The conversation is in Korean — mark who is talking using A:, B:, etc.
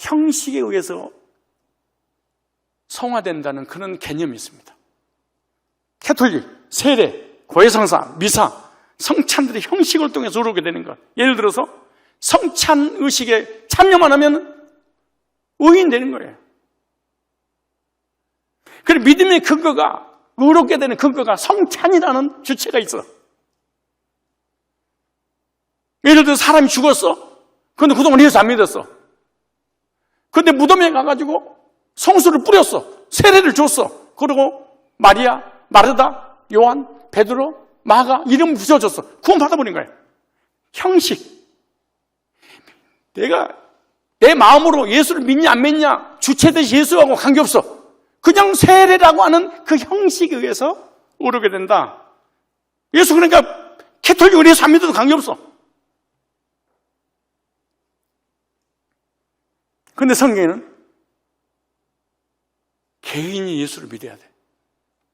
A: 형식에 의해서 성화된다는 그런 개념이 있습니다. 캐톨릭, 세례, 고해성사, 미사, 성찬들의 형식을 통해서 오르게 되는 것. 예를 들어서 성찬 의식에 참여만 하면 의인 되는 거예요. 그리고 믿음의 근거가 의롭게 되는 근거가 성찬이라는 주체가 있어. 예를 들어 사람이 죽었어. 근데 그동안 예수 안 믿었어. 근데 무덤에 가가지고 성수를 뿌렸어. 세례를 줬어. 그리고 마리아, 마르다, 요한, 베드로, 마가 이름 붙여줬어. 구원 받아 버린 거예요. 형식. 내가 내 마음으로 예수를 믿냐 안 믿냐 주체듯이 예수하고 관계없어. 그냥 세례라고 하는 그 형식에 의해서 오르게 된다. 예수 그러니까 캐톨릭을 예수 안 믿어도 관계없어. 근데 성경에는 개인이 예수를 믿어야 돼.